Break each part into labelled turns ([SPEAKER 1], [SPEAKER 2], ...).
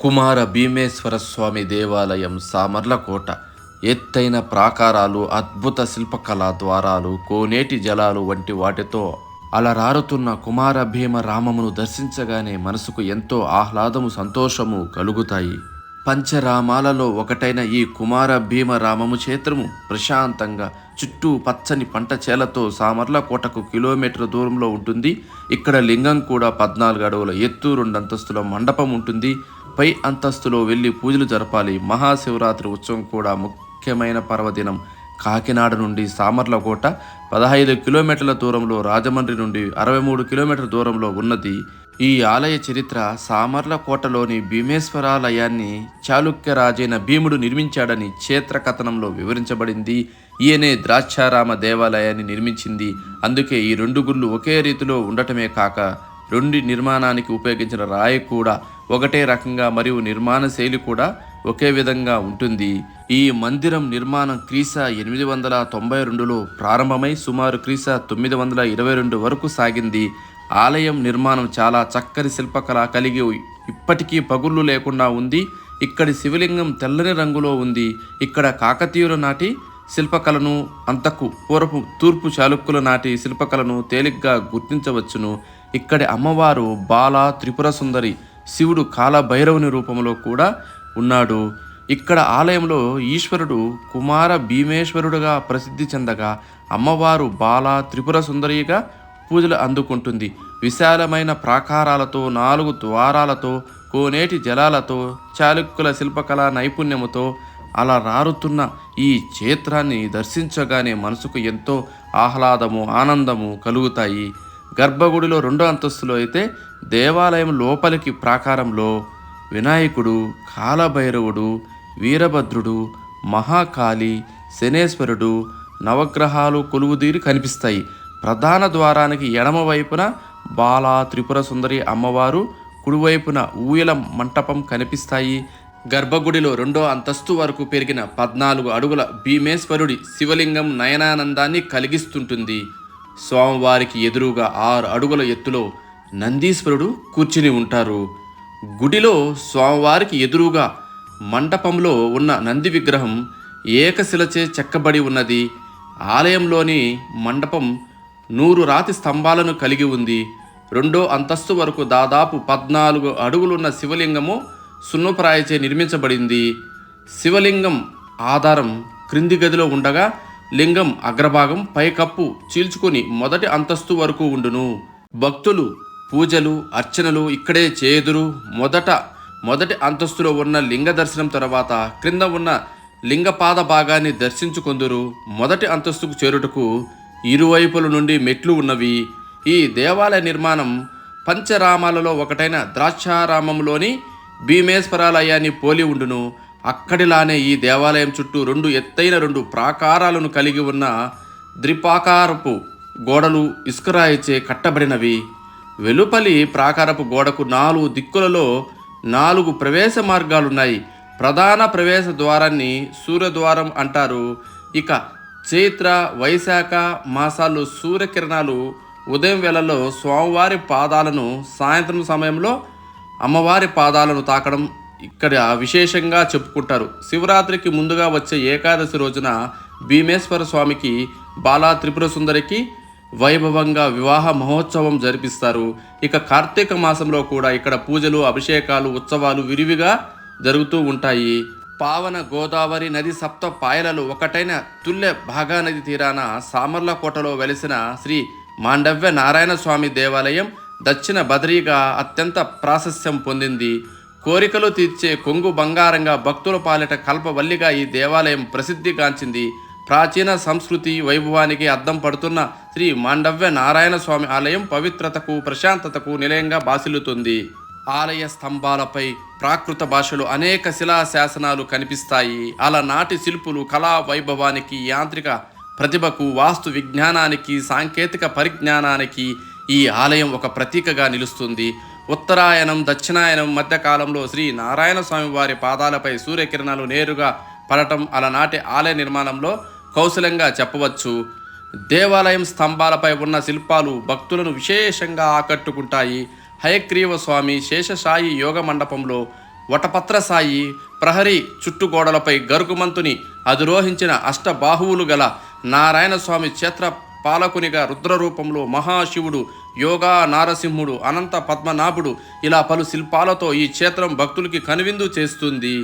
[SPEAKER 1] కుమార భీమేశ్వర స్వామి దేవాలయం సామర్లకోట ఎత్తైన ప్రాకారాలు అద్భుత శిల్పకళా ద్వారాలు కోనేటి జలాలు వంటి వాటితో అలరారుతున్న కుమార భీమ రామమును దర్శించగానే మనసుకు ఎంతో ఆహ్లాదము సంతోషము కలుగుతాయి. పంచరామాలలో ఒకటైన ఈ కుమార భీమ రామము క్షేత్రము ప్రశాంతంగా చుట్టూ పచ్చని పంట చేలతో సామర్లకోటకు కిలోమీటర్ దూరంలో ఉంటుంది. ఇక్కడ లింగం కూడా పద్నాలుగు అడుగుల ఎత్తు రెండు అంతస్తుల మండపం ఉంటుంది. పై అంతస్తులో వెళ్ళి పూజలు జరపాలి. మహాశివరాత్రి ఉత్సవం కూడా ముఖ్యమైన పర్వదినం. కాకినాడ నుండి సామర్లకోట పదహైదు కిలోమీటర్ల దూరంలో రాజమండ్రి నుండి అరవై మూడు కిలోమీటర్ల దూరంలో ఉన్నది. ఈ ఆలయ చరిత్ర సామర్లకోటలోని భీమేశ్వరాలయాన్ని చాళుక్య రాజైన భీముడు నిర్మించాడని క్షేత్ర కథనంలో వివరించబడింది. ఈయనే ద్రాక్షారామ దేవాలయాన్ని నిర్మించింది. అందుకే ఈ రెండు గుళ్ళు ఒకే రీతిలో ఉండటమే కాక రెండు నిర్మాణానికి ఉపయోగించిన రాయి కూడా ఒకటే రకంగా మరియు నిర్మాణ శైలి కూడా ఒకే విధంగా ఉంటుంది. ఈ మందిరం నిర్మాణం క్రీసా ఎనిమిది వందల తొంభై రెండులో ప్రారంభమై సుమారు క్రీసా తొమ్మిది వందల ఇరవై రెండు వరకు సాగింది. ఆలయం నిర్మాణం చాలా చక్కని శిల్పకళ కలిగి ఇప్పటికీ పగుళ్ళు లేకుండా ఉంది. ఇక్కడి శివలింగం తెల్లని రంగులో ఉంది. ఇక్కడ కాకతీయుల నాటి శిల్పకళను అంతకు పూర్వపు తూర్పు చాళుక్యుల నాటి శిల్పకళను తేలిగ్గా గుర్తించవచ్చును. ఇక్కడి అమ్మవారు బాల త్రిపుర సుందరి శివుడు కాలభైరవుని రూపంలో కూడా ఉన్నాడు. ఇక్కడ ఆలయంలో ఈశ్వరుడు కుమార భీమేశ్వరుడుగా ప్రసిద్ధి చెందగా అమ్మవారు బాల త్రిపుర సుందరిగా పూజలు అందుకుంటుంది. విశాలమైన ప్రాకారాలతో నాలుగు ద్వారాలతో కోనేటి జలాలతో చాళుక్యుల శిల్పకళా నైపుణ్యముతో అలా రారుతున్న ఈ క్షేత్రాన్ని దర్శించగానే మనసుకు ఎంతో ఆహ్లాదము ఆనందము కలుగుతాయి. గర్భగుడిలో రెండో అంతస్తులో అయితే దేవాలయం లోపలికి ప్రాకారంలో వినాయకుడు కాలభైరవుడు వీరభద్రుడు మహాకాళి శనేశ్వరుడు నవగ్రహాలు కొలువుదీరి కనిపిస్తాయి. ప్రధాన ద్వారానికి ఎడమవైపున బాలా త్రిపుర సుందరి అమ్మవారు కుడివైపున ఊయల మంటపం కనిపిస్తాయి. గర్భగుడిలో రెండో అంతస్తు వరకు పెరిగిన పద్నాలుగు అడుగుల భీమేశ్వరుడి శివలింగం నయనానందాన్ని కలిగిస్తుంటుంది. స్వామివారికి ఎదురుగా ఆరు అడుగుల ఎత్తులో నందీశ్వరుడు కూర్చుని ఉంటారు. గుడిలో స్వామివారికి ఎదురుగా మంటపంలో ఉన్న నంది విగ్రహం ఏకశిలచే చెక్కబడి ఉన్నది. ఆలయంలోని మండపం నూరు రాతి స్తంభాలను కలిగి ఉంది. రెండో అంతస్తు వరకు దాదాపు పద్నాలుగు అడుగులున్న శివలింగము సున్నప్రాయచే నిర్మించబడింది. శివలింగం ఆధారం క్రింది గదిలో ఉండగా లింగం అగ్రభాగం పైకప్పు చీల్చుకొని మొదటి అంతస్తు వరకు ఉండును. భక్తులు పూజలు అర్చనలు ఇక్కడే చేదురు. మొదట మొదటి అంతస్తులో ఉన్న లింగ దర్శనం తర్వాత క్రింద ఉన్న లింగపాద భాగాన్ని దర్శించుకొందురు. మొదటి అంతస్తుకు చేరుటకు ఇరువైపుల నుండి మెట్లు ఉన్నవి. ఈ దేవాలయ నిర్మాణం పంచరామాలలో ఒకటైన ద్రాక్షారామంలోని భీమేశ్వరాలయాన్ని పోలి ఉండును. అక్కడిలానే ఈ దేవాలయం చుట్టూ రెండు ఎత్తైన రెండు ప్రాకారాలను కలిగి ఉన్న ద్విపాకారపు గోడలు ఇసుకరాయిచే కట్టబడినవి. వెలుపలి ప్రాకారపు గోడకు నాలుగు దిక్కులలో నాలుగు ప్రవేశ మార్గాలున్నాయి. ప్రధాన ప్రవేశ ద్వారాన్ని సూర్యద్వారం అంటారు. ఇక చైత్ర వైశాఖ మాసాల్లో సూర్యకిరణాలు ఉదయం వేళలో స్వామివారి పాదాలను సాయంత్రం సమయంలో అమ్మవారి పాదాలను తాకడం ఇక్కడ విశేషంగా చెప్పుకుంటారు. శివరాత్రికి ముందుగా వచ్చే ఏకాదశి రోజున భీమేశ్వర స్వామికి బాలా త్రిపుర సుందరికి వైభవంగా వివాహ మహోత్సవం జరిపిస్తారు. ఇక కార్తీక మాసంలో కూడా ఇక్కడ పూజలు అభిషేకాలు ఉత్సవాలు విరివిగా జరుగుతూ ఉంటాయి. పావన గోదావరి నది సప్త పాయలలో ఒకటైన తుల్లె భాగా నది తీరాన సామర్లకోటలో వెలిసిన శ్రీ మాండవ్య నారాయణ స్వామి దేవాలయం దక్షిణ బదరీగా అత్యంత ప్రాశస్యం పొందింది. కోరికలు తీర్చే కొంగు బంగారంగా భక్తుల పాలిట కల్పవల్లిగా ఈ దేవాలయం ప్రసిద్ధిగాంచింది ప్రాచీన సంస్కృతి వైభవానికి అద్దం పడుతున్న శ్రీ మాండవ్య నారాయణ స్వామి ఆలయం పవిత్రతకు ప్రశాంతతకు నిలయంగా బాసిల్లుతుంది. ఆలయ స్తంభాలపై ప్రాకృత భాషలు అనేక శిలా శాసనాలు కనిపిస్తాయి. అలనాటి శిల్పులు కళా వైభవానికి యాంత్రిక ప్రతిభకు వాస్తు విజ్ఞానానికి సాంకేతిక పరిజ్ఞానానికి ఈ ఆలయం ఒక ప్రతీకగా నిలుస్తుంది. ఉత్తరాయణం దక్షిణాయనం మధ్యకాలంలో శ్రీ నారాయణ స్వామి వారి పాదాలపై సూర్యకిరణాలు నేరుగా పడటం అలనాటి ఆలయ నిర్మాణంలో కౌశలంగా చెప్పవచ్చు. దేవాలయం స్తంభాలపై ఉన్న శిల్పాలు భక్తులను విశేషంగా ఆకట్టుకుంటాయి. హయగ్రీవ స్వామి శేషసాయి యోగ మండపంలో వటపత్ర సాయి ప్రహరీ చుట్టుగోడలపై గరుగుమంతుని అధిరోహించిన అష్టబాహువులు గల నారాయణ స్వామి క్షేత్ర పాలకునిగా రుద్రరూపంలో మహాశివుడు యోగా నారసింహుడు అనంత పద్మనాభుడు ఇలా పలు శిల్పాలతో ఈ క్షేత్రం భక్తులకి కనువిందు చేస్తుంది.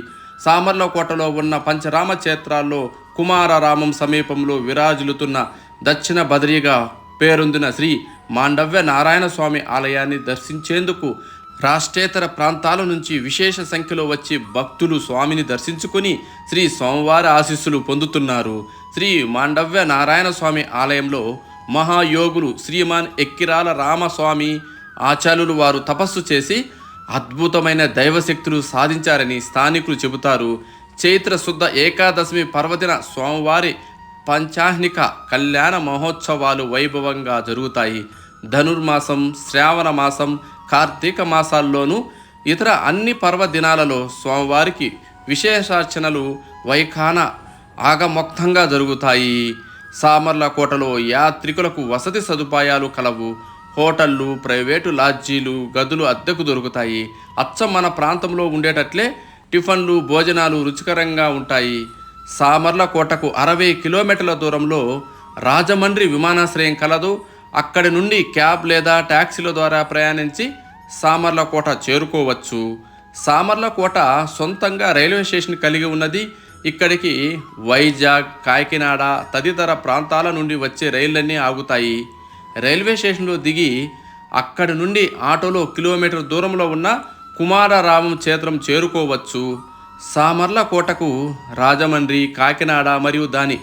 [SPEAKER 1] సామర్లకోటలో ఉన్న పంచరామ క్షేత్రాల్లో కుమారరామం సమీపంలో విరాజులుతున్న దక్షిణ బదరిగా పేరొందిన శ్రీ మాండవ్య నారాయణ స్వామి ఆలయాన్ని దర్శించేందుకు రాష్ట్రేతర ప్రాంతాల నుంచి విశేష సంఖ్యలో వచ్చి భక్తులు స్వామిని దర్శించుకుని శ్రీ స్వామివారి ఆశీస్సులు పొందుతున్నారు. శ్రీ మాండవ్య నారాయణ స్వామి ఆలయంలో మహాయోగులు శ్రీమాన్ ఎక్కిరాల రామస్వామి ఆచార్యులు వారు తపస్సు చేసి అద్భుతమైన దైవశక్తులు సాధించారని స్థానికులు చెబుతారు. చైత్ర శుద్ధ ఏకాదశమి పర్వదిన స్వామివారి పంచాహ్నిక కళ్యాణ మహోత్సవాలు వైభవంగా జరుగుతాయి. ధనుర్మాసం శ్రావణ మాసం కార్తీక మాసాల్లోనూ ఇతర అన్ని పర్వదినాలలో స్వామివారికి విశేషార్చనలు వైఖాన ఆగమొక్తంగా జరుగుతాయి. సామర్లకోటలో యాత్రికులకు వసతి సదుపాయాలు కలవు. హోటళ్ళు ప్రైవేటు లాడ్జీలు గదులు అద్దెకు దొరుకుతాయి. అచ్చం మన ప్రాంతంలో ఉండేటట్లే టిఫన్లు భోజనాలు రుచికరంగా ఉంటాయి. సామర్లకోటకు అరవై కిలోమీటర్ల దూరంలో రాజమండ్రి విమానాశ్రయం కలదు. అక్కడి నుండి క్యాబ్ లేదా ట్యాక్సీల ద్వారా ప్రయాణించి సామర్లకోట చేరుకోవచ్చు. సామర్లకోట సొంతంగా రైల్వే స్టేషన్ కలిగి ఉన్నది. ఇక్కడికి వైజాగ్ కాకినాడ తదితర ప్రాంతాల నుండి వచ్చే రైళ్ళన్నీ ఆగుతాయి. రైల్వే స్టేషన్లో దిగి అక్కడి నుండి ఆటోలో కిలోమీటర్ దూరంలో ఉన్న కుమారరామం క్షేత్రం చేరుకోవచ్చు. సామర్లకోటకు రాజమండ్రి కాకినాడ మరియు దాని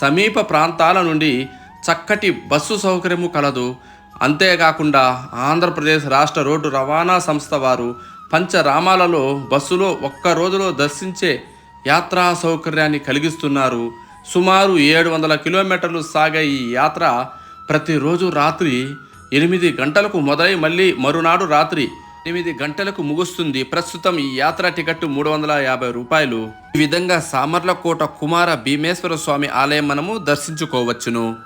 [SPEAKER 1] సమీప ప్రాంతాల నుండి చక్కటి బస్సు సౌకర్యము కలదు. అంతేకాకుండా ఆంధ్రప్రదేశ్ రాష్ట్ర రోడ్డు రవాణా సంస్థ వారు పంచరామాలలో బస్సులో ఒక్క రోజులో దర్శించే యాత్రా సౌకర్యాన్ని కలిగిస్తున్నారు. సుమారు ఏడు వందల కిలోమీటర్లు సాగే ఈ యాత్ర ప్రతిరోజు రాత్రి ఎనిమిది గంటలకు మొదలై మళ్ళీ మరునాడు రాత్రి ఎనిమిది గంటలకు ముగుస్తుంది. ప్రస్తుతం ఈ యాత్ర టికెట్ మూడు వందల యాభై రూపాయలు. ఈ విధంగా సామర్లకోట కుమార భీమేశ్వర స్వామి ఆలయం మనము దర్శించుకోవచ్చును.